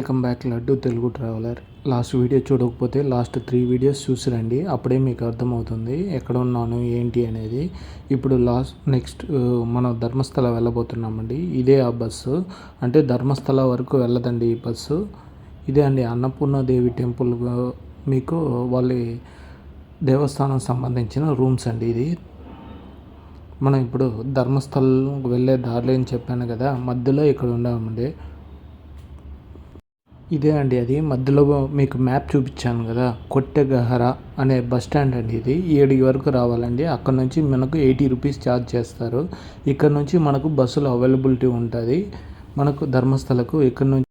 Welcome back Laddu Telugu traveller. Last video చూడకపోతే last three videos చూసిరండి. అప్పుడే మీకు అర్థమవుతుంది ఎక్కడ ఉన్నాను ఏంటి అనేది. ఇప్పుడు లాస్ట్ నెక్స్ట్ మనం ధర్మస్థల వెళ్ళబోతున్నామండి. ఇదే ఆ బస్సు. అంటే ధర్మస్థల వరకు వెళ్ళదండి ఈ బస్సు. ఇదే అండి అన్నపూర్ణదేవి టెంపుల్. మీకు వాళ్ళ దేవస్థానం సంబంధించిన రూమ్స్ అండి ఇది. మనం ఇప్పుడు ధర్మస్థలం వెళ్ళే దారిలో అని చెప్పాను కదా మధ్యలో ఇక్కడ ఉండామండి ఇదే అండి అది. మధ్యలో మీకు మ్యాప్ చూపించాను కదా. కొట్టెగహర అనే బస్ స్టాండ్ అండి ఇది. ఏడు వరకు రావాలండి. అక్కడ నుంచి మనకు ఎయిటీ రూపీస్ ఛార్జ్ చేస్తారు. ఇక్కడ నుంచి మనకు బస్సులు అవైలబిలిటీ ఉంటుంది. మనకు ధర్మస్థలకు ఇక్కడ నుంచి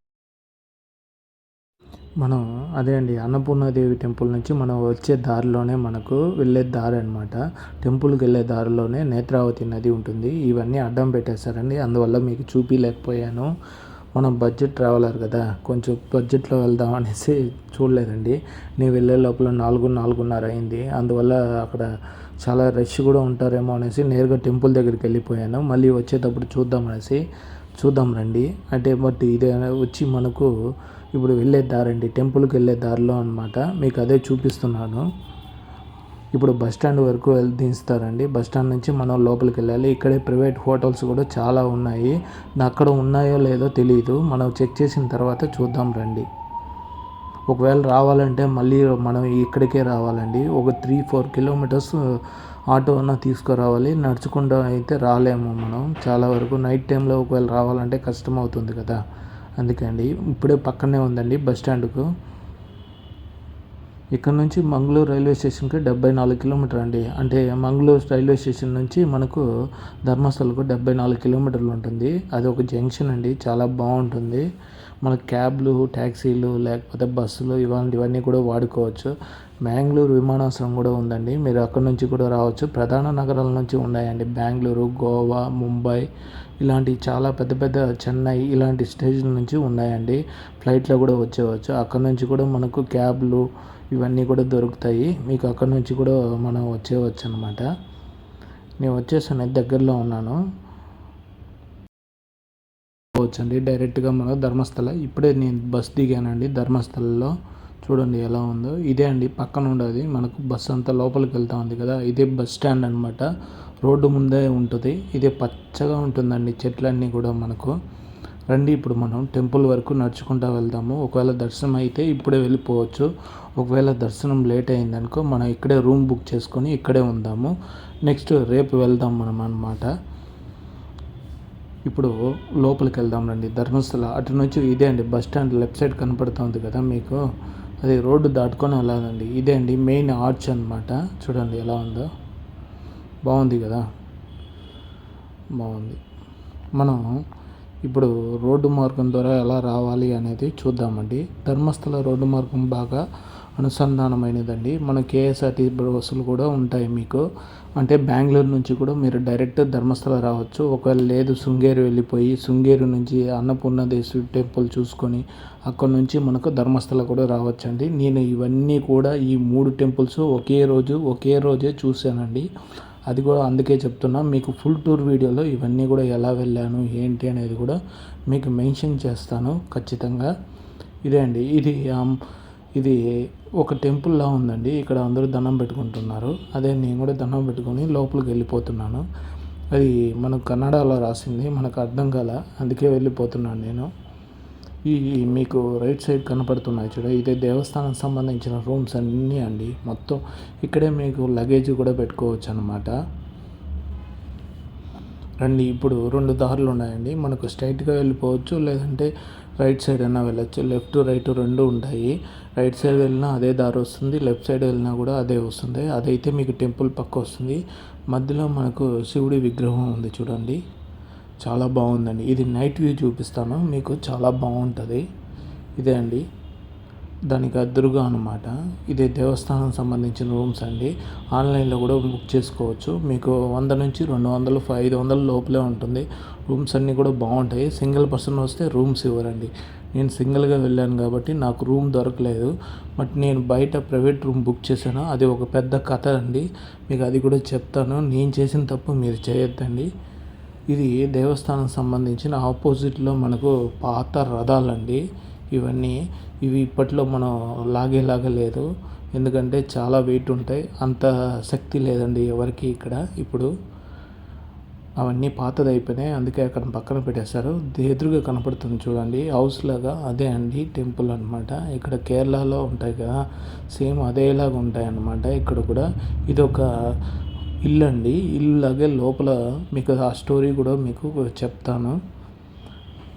మనం అదే అండి. అన్నపూర్ణాదేవి టెంపుల్ నుంచి మనం వచ్చే దారిలోనే మనకు వెళ్ళే దారి అనమాట టెంపుల్కి వెళ్ళే దారిలోనే నేత్రావతి నది ఉంటుంది. ఇవన్నీ అడ్డం పెట్టేశారండి. అందువల్ల మీకు చూపించలేకపోయాను మనం బడ్జెట్ ట్రావెలర్ కదా కొంచెం బడ్జెట్లో వెళ్దాం అనేసి చూడలేదండి. నేను వెళ్ళే లోపల నాలుగు నాలుగున్నర అయింది. అందువల్ల అక్కడ చాలా రష్ కూడా ఉంటారేమో అనేసి నేరుగా టెంపుల్ దగ్గరికి వెళ్ళిపోయాను. మళ్ళీ వచ్చేటప్పుడు చూద్దాం అనేసి చూద్దాం రండి. అంటే బట్ ఇదే వచ్చి మనకు ఇప్పుడు వెళ్ళే దారండి టెంపుల్కి వెళ్ళే దారిలో అనమాట మీకు అదే చూపిస్తున్నాను. ఇప్పుడు బస్ స్టాండ్ వరకు వెళ్ళి దించుతారండి. బస్ స్టాండ్ నుంచి మనం లోపలికి వెళ్ళాలి. ఇక్కడే ప్రైవేట్ హోటల్స్ కూడా చాలా ఉన్నాయి. అక్కడ ఉన్నాయో లేదో తెలియదు మనం చెక్ చేసిన తర్వాత చూద్దాం రండి. ఒకవేళ రావాలంటే మళ్ళీ మనం ఇక్కడికే రావాలండి. ఒక త్రీ ఫోర్ కిలోమీటర్స్ ఆటో తీసుకురావాలి. నడుచుకుంటూ అయితే రాలేము మనం. చాలా వరకు నైట్ టైంలో ఒకవేళ రావాలంటే కష్టం అవుతుంది కదా. అందుకండి ఇప్పుడే పక్కనే ఉందండి బస్ స్టాండ్కు. ఇక్కడ నుంచి మంగళూరు రైల్వే స్టేషన్కి డెబ్బై నాలుగు కిలోమీటర్ అండి. అంటే మంగళూరు రైల్వే స్టేషన్ నుంచి మనకు ధర్మస్థలకు డెబ్బై నాలుగు కిలోమీటర్లు ఉంటుంది. అది ఒక జంక్షన్ అండి. చాలా బాగుంటుంది. మన క్యాబ్లు ట్యాక్సీలు లేకపోతే బస్సులు ఇలాంటివన్నీ కూడా వాడుకోవచ్చు. బెంగళూరు విమానాశ్రయం కూడా ఉందండి. మీరు అక్కడ నుంచి కూడా రావచ్చు. ప్రధాన నగరాల నుంచి ఉన్నాయండి. బెంగళూరు గోవా ముంబై ఇలాంటి చాలా పెద్ద పెద్ద చెన్నై ఇలాంటి స్టేషన్ నుంచి ఉన్నాయండి. ఫ్లైట్లో కూడా వచ్చేవచ్చు. అక్కడ నుంచి కూడా మనకు క్యాబ్లు ఇవన్నీ కూడా దొరుకుతాయి. మీకు అక్కడ నుంచి కూడా మనం వచ్చేవచ్చు అనమాట నేను వచ్చేసాను దగ్గరలో ఉన్నాను. వచ్చండి. డైరెక్ట్గా మన ధర్మస్థల. ఇప్పుడే నేను బస్ దిగానండి ధర్మస్థలలో. చూడండి ఎలా ఉందో. ఇదే అండి పక్కన ఉండదు. మనకు బస్ అంతా లోపలికి వెళ్తా ఉంది కదా ఇదే బస్ స్టాండ్ అనమాట రోడ్డు ముందే ఉంటుంది. ఇదే పచ్చగా ఉంటుందండి చెట్లన్నీ కూడా మనకు. రండి ఇప్పుడు మనం టెంపుల్ వరకు నడుచుకుంటూ వెళ్దాము. ఒకవేళ దర్శనం అయితే ఇప్పుడే వెళ్ళిపోవచ్చు. ఒకవేళ దర్శనం లేట్ అయిందనుకో మనం ఇక్కడే రూమ్ బుక్ చేసుకొని ఇక్కడే ఉందాము. నెక్స్ట్ రేపు వెళ్దాం మనం అనమాట ఇప్పుడు లోపలికి వెళ్దాం రండి ధర్మస్థల. అటు నుంచి ఇదే అండి బస్ స్టాండ్ లెఫ్ట్ సైడ్ కనపడుతుంది కదా మీకు. అది రోడ్డు దాటుకొని వెళ్ళాలండి. ఇదే అండి మెయిన్ ఆర్చ్ అనమాట చూడండి ఎలా ఉందో. బాగుంది కదా? బాగుంది. మనం ఇప్పుడు రోడ్డు మార్గం ద్వారా ఎలా రావాలి అనేది చూద్దామండి. ధర్మస్థల రోడ్డు మార్గం బాగా అనుసంధానమైనదండి. మన కేఎస్ఆర్టీ బస్సులు కూడా ఉంటాయి మీకు. అంటే బెంగళూరు నుంచి కూడా మీరు డైరెక్ట్ ధర్మస్థల రావచ్చు. ఒకవేళ లేదు శృంగేరి వెళ్ళిపోయి శృంగేరి నుంచి అన్నపూర్ణదేశ్వరి టెంపుల్ చూసుకొని అక్కడ నుంచి మనకు ధర్మస్థల కూడా రావచ్చండి. నేను ఇవన్నీ కూడా ఈ మూడు టెంపుల్స్ ఒకే రోజు ఒకే రోజే చూశానండి. అది కూడా అందుకే చెప్తున్నా మీకు ఫుల్ టూర్ వీడియోలో ఇవన్నీ కూడా ఎలా వెళ్ళాను ఏంటి అనేది కూడా మీకు మెన్షన్ చేస్తాను ఖచ్చితంగా. ఇదే అండి ఇది ఇది ఒక టెంపుల్లా ఉందండి. ఇక్కడ అందరూ దండం పెట్టుకుంటున్నారు. అదే నేను కూడా దండం పెట్టుకొని లోపలికి వెళ్ళిపోతున్నాను. అది మనకు కన్నడలో రాసింది మనకు అర్థం కాల అందుకే వెళ్ళిపోతున్నాను నేను. ఈ మీకు రైట్ సైడ్ కనపడుతున్నాయి చూడ. ఇదే దేవస్థానం సంబంధించిన రూమ్స్ అన్నీ అండి. మొత్తం ఇక్కడే మీకు లగేజ్ కూడా పెట్టుకోవచ్చు అనమాట రండి ఇప్పుడు రెండు దారులు ఉన్నాయండి. మనకు స్ట్రైట్గా వెళ్ళిపోవచ్చు లేదంటే రైట్ సైడ్ అయినా వెళ్ళచ్చు. లెఫ్ట్ రైట్ రెండు ఉంటాయి. రైట్ సైడ్ వెళ్ళినా అదే దారి వస్తుంది లెఫ్ట్ సైడ్ వెళ్ళినా కూడా అదే వస్తుంది. అదైతే మీకు టెంపుల్ పక్క వస్తుంది. మధ్యలో మనకు శివుడి విగ్రహం ఉంది చూడండి. చాలా బాగుందండి. ఇది నైట్ వ్యూ చూపిస్తాను. మీకు చాలా బాగుంటుంది. ఇదే అండి. దానికి అదురుగా అనమాట ఇది దేవస్థానం సంబంధించిన రూమ్స్ అండి. ఆన్లైన్లో కూడా బుక్ చేసుకోవచ్చు. మీకు వంద నుంచి రెండు వందలు ఐదు వందల లోపలే ఉంటుంది. రూమ్స్ అన్నీ కూడా బాగుంటాయి. సింగిల్ పర్సన్ వస్తే రూమ్స్ ఇవ్వరండి. నేను సింగిల్గా వెళ్ళాను కాబట్టి నాకు రూమ్ దొరకలేదు. బట్ నేను బయట ప్రైవేట్ రూమ్ బుక్ చేశాను. అది ఒక పెద్ద కథ అండి. మీకు అది కూడా చెప్తాను. నేను చేసిన తప్పు మీరు చేయొద్దండి. ఇది దేవస్థానం సంబంధించిన ఆపోజిట్లో మనకు పాత రథాలండి. ఇవన్నీ ఇవి ఇప్పట్లో మనం లాగేలాగా లేదు. ఎందుకంటే చాలా వెయిట్ ఉంటాయి. అంత శక్తి లేదండి ఎవరికి ఇక్కడ ఇప్పుడు. అవన్నీ పాతది అయిపోయినాయి అందుకే అక్కడ పక్కన పెట్టేశారు. ఎదురుగా కనపడుతుంది చూడండి. హౌస్ లాగా అదే అండి టెంపుల్ అనమాట ఇక్కడ కేరళలో ఉంటాయి కదా. సేమ్ అదేలాగా ఉంటాయి అన్నమాట ఇక్కడ కూడా ఇది ఒక ఇల్లు అండి ఇల్లు లాగే లోపల మీకు ఆ స్టోరీ కూడా మీకు చెప్తాను.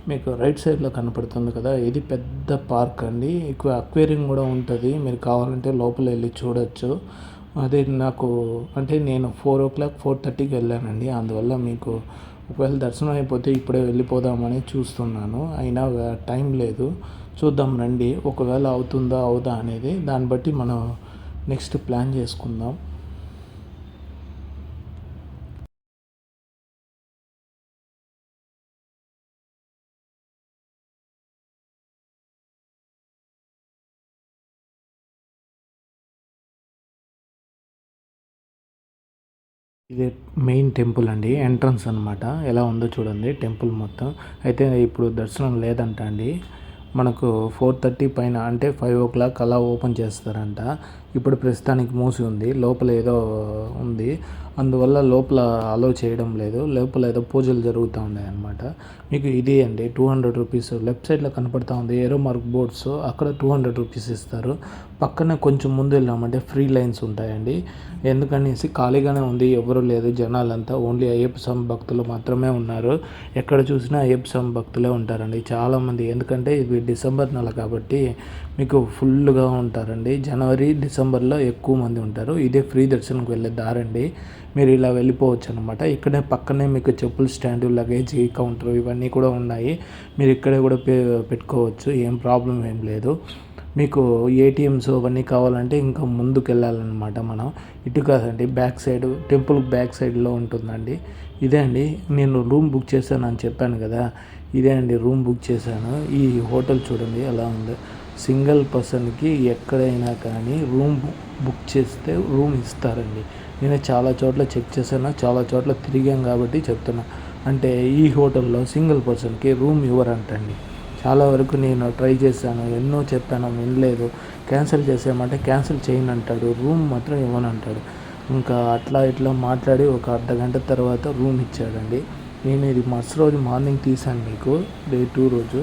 మీకు రైట్ సైడ్లో కనపడుతుంది కదా ఇది పెద్ద పార్క్ అండి. ఎక్కువ అక్వేరియం కూడా ఉంటుంది. మీరు కావాలంటే లోపల వెళ్ళి చూడొచ్చు. అదే నాకు అంటే నేను ఫోర్ ఓ క్లాక్ ఫోర్ థర్టీకి వెళ్ళానండి. అందువల్ల మీకు ఒకవేళ దర్శనం అయిపోతే ఇప్పుడే వెళ్ళిపోదామని చూస్తున్నాను. అయినా టైం లేదు. చూద్దాం రండి. ఒకవేళ అవుతుందా అవుదా అనేది దాన్ని బట్టి మనం నెక్స్ట్ ప్లాన్ చేసుకుందాం. ఇది మెయిన్ టెంపుల్ అండి ఎంట్రన్స్ అనమాట ఎలా ఉందో చూడండి టెంపుల్ మొత్తం. అయితే ఇప్పుడు దర్శనం లేదంట అండి. మనకు ఫోర్ థర్టీ పైన అంటే ఫైవ్ ఓ క్లాక్ అలా ఓపెన్ చేస్తారంట. ఇప్పుడు ప్రస్తుతానికి మూసి ఉంది. లోపల ఏదో ఉంది. అందువల్ల లోపల అలో చేయడం లేదు. లోపల ఏదో పూజలు జరుగుతూ ఉన్నాయి అనమాట మీకు ఇది అండి. టూ హండ్రెడ్ రూపీస్ లెఫ్ట్ సైడ్లో కనపడతా ఉంది. ఏరో మార్క్ బోర్డ్స్ అక్కడ టూ హండ్రెడ్ రూపీస్ ఇస్తారు. పక్కనే కొంచెం ముందు వెళ్ళామంటే ఫ్రీ లైన్స్ ఉంటాయండి. ఎందుకనేసి ఖాళీగానే ఉంది. ఎవరు లేదు. జనాలంతా ఓన్లీ అయ్యప్ప స్వామి భక్తులు మాత్రమే ఉన్నారు. ఎక్కడ చూసినా అయ్యప్ప స్వామి భక్తులే ఉంటారండి. చాలామంది ఎందుకంటే ఇది డిసెంబర్ నెల కాబట్టి మీకు ఫుల్గా ఉంటారండి. జనవరి డిసెంబర్లో ఎక్కువ మంది ఉంటారు. ఇదే ఫ్రీ దర్శనంకి వెళ్ళే దారండి. మీరు ఇలా వెళ్ళిపోవచ్చు అనమాట ఇక్కడే పక్కనే మీకు చెప్పుల స్టాండ్ లగేజ్ కౌంటర్ ఇవన్నీ కూడా ఉన్నాయి. మీరు ఇక్కడే కూడా పెట్టుకోవచ్చు. ఏం ప్రాబ్లం ఏం లేదు. మీకు ఏటీఎంస్ అవన్నీ కావాలంటే ఇంకా ముందుకు వెళ్ళాలన్నమాట మనం. ఇటు కాదండి బ్యాక్ సైడ్ టెంపుల్ బ్యాక్ సైడ్లో ఉంటుందండి. ఇదే అండి నేను రూమ్ బుక్ చేశాను అని చెప్పాను కదా. ఇదే అండి రూమ్ బుక్ చేశాను. ఈ హోటల్ చూడండి ఎలా ఉంది. సింగిల్ పర్సన్కి ఎక్కడైనా కానీ రూమ్ బుక్ చేస్తే రూమ్ ఇస్తారండి. నేను చాలా చోట్ల చెక్ చేశాను చాలా చోట్ల తిరిగాం కాబట్టి చెప్తున్నా. అంటే ఈ హోటల్లో సింగిల్ పర్సన్కి రూమ్ ఇవ్వరంటండి. చాలా వరకు నేను ట్రై చేశాను ఎన్నో చెప్పాను వినలేదు. క్యాన్సిల్ చేసామంటే క్యాన్సిల్ చేయను అంటాడు రూమ్ మాత్రం ఇవ్వనంటాడు. ఇంకా అట్లా ఇట్లా మాట్లాడి ఒక అర్ధ గంట తర్వాత రూమ్ ఇచ్చాడండి. నేను ఇది మరుసటి రోజు మార్నింగ్ తీశాను మీకు డే టూ రోజు.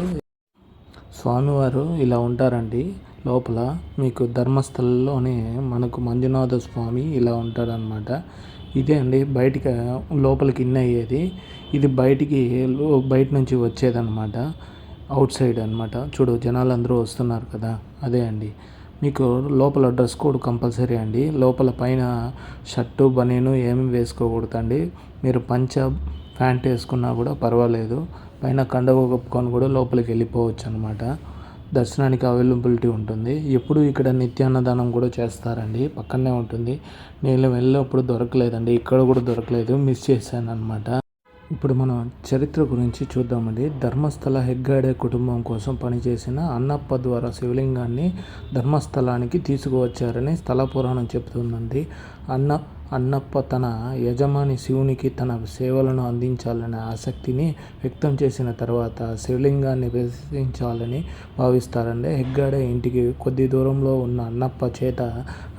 స్వామివారు ఇలా ఉంటారండి. లోపల మీకు ధర్మస్థలంలోనే మనకు మంజునాథ స్వామి ఇలా ఉంటాడనమాట ఇదే అండి బయటికి లోపలికి ఇన్ అయ్యేది. ఇది బయటికి బయట నుంచి వచ్చేదన్నమాట. అవుట్ సైడ్ అనమాట చూడు జనాలు అందరూ వస్తున్నారు కదా. అదే అండి. మీకు లోపల డ్రెస్ కోడ్ కంపల్సరీ అండి. లోపల పైన షర్టు బనీను ఏమి వేసుకోకూడదండి. మీరు పంచ ప్యాంట్ వేసుకున్నా కూడా పర్వాలేదు. పైన కండవ కప్పుకొని కూడా లోపలికి వెళ్ళిపోవచ్చు అనమాట దర్శనానికి అవైలబిలిటీ ఉంటుంది. ఎప్పుడు ఇక్కడ నిత్యాన్నదానం కూడా చేస్తారండి. పక్కనే ఉంటుంది. నేను వెళ్ళినప్పుడు దొరకలేదండి. ఇక్కడ కూడా దొరకలేదు. మిస్ చేశాను అనమాట ఇప్పుడు మనం చరిత్ర గురించి చూద్దామండి. ధర్మస్థల హెగ్గాడే కుటుంబం కోసం పనిచేసిన అన్నప్ప ద్వారా శివలింగాన్ని ధర్మస్థలానికి తీసుకువచ్చారని స్థల పురాణం చెబుతుందండి. అన్న అన్నప్ప తన యజమాని శివునికి తన సేవలను అందించాలనే ఆసక్తిని వ్యక్తం చేసిన తర్వాత శివలింగాన్ని ప్రదర్శించాలని భావిస్తారండి హెగ్గాడే ఇంటికి కొద్ది దూరంలో ఉన్న అన్నప్ప చేత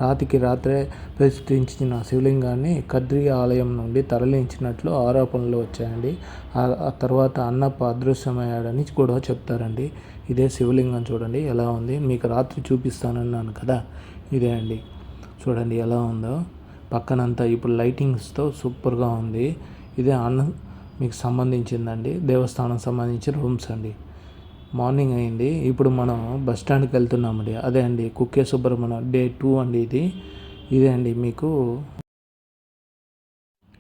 రాతికి రాత్రే ప్రతిష్ఠించిన శివలింగాన్ని కద్రి ఆలయం నుండి తరలించినట్లు ఆరోపణలు వచ్చాయండి. ఆ తర్వాత అన్నప్ప అదృశ్యమయ్యాడని కూడా చెప్తారండి. ఇదే శివలింగం చూడండి ఎలా ఉంది? మీకు రాత్రి చూపిస్తానన్నాను కదా? ఇదే అండి. చూడండి ఎలా ఉందో. పక్కనంతా ఇప్పుడు లైటింగ్స్తో సూపర్గా ఉంది. ఇదే అన్న మీకు సంబంధించిందండి. దేవస్థానం సంబంధించిన రూమ్స్ అండి. మార్నింగ్ అయింది. ఇప్పుడు మనం బస్ స్టాండ్కి వెళ్తున్నామండి. అదే అండి. కుక్కే సుబ్రహ్మణ్యం డే టూ అండి ఇది. ఇదే అండి మీకు.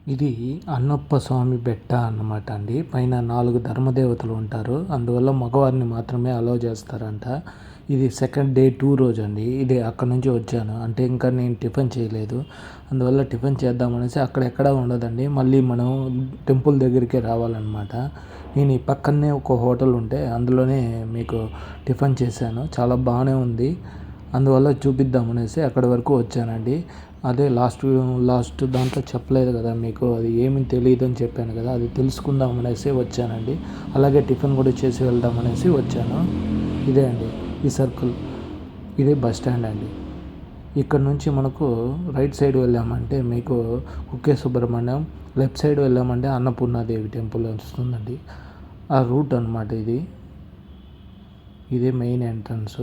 ఇది అన్నప్ప స్వామి బెట్ట అన్నమాట అండి. పైన నాలుగు ధర్మదేవతలు ఉంటారు. అందువల్ల మగవారిని మాత్రమే అలో చేస్తారంట. ఇది సెకండ్ డే టూ రోజు అండి ఇది అక్కడ నుంచి వచ్చాను. అంటే ఇంకా నేను టిఫిన్ చేయలేదు. అందువల్ల టిఫిన్ చేద్దామనేసి అక్కడ ఎక్కడ ఉండదండి. మళ్ళీ మనం టెంపుల్ దగ్గరికి రావాలన్నమాట. నేను ఈ పక్కనే ఒక హోటల్ ఉంటే అందులోనే మీకు టిఫిన్ చేశాను. చాలా బాగానే ఉంది. అందువల్ల చూపిద్దామనేసి అక్కడి వరకు వచ్చానండి. అదే లాస్ట్ లాస్ట్ దాంట్లో చెప్పలేదు కదా మీకు. అది ఏమీ తెలియదు అని చెప్పాను కదా. అది తెలుసుకుందాం అనేసి వచ్చానండి. అలాగే టిఫిన్ కూడా చేసి వెళ్దాం అనేసి వచ్చాను. ఇదే అండి. ఈ సర్కిల్. ఇదే బస్ స్టాండ్ అండి. ఇక్కడ నుంచి మనకు రైట్ సైడ్ వెళ్ళామంటే మీకు కుక్కే సుబ్రహ్మణ్యం లెఫ్ట్ సైడ్ వెళ్ళామంటే అన్నపూర్ణాదేవి టెంపుల్ వస్తుందండి ఆ రూట్ అనమాట ఇది. ఇదే మెయిన్ ఎంట్రన్స్.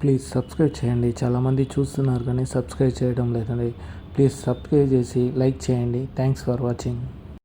ప్లీజ్ సబ్స్క్రైబ్ చేయండి. చాలామంది చూస్తున్నారు కానీ సబ్స్క్రైబ్ చేయడం లేదండి. ప్లీజ్ సబ్స్క్రైబ్ చేసి లైక్ చేయండి. Thanks for watching.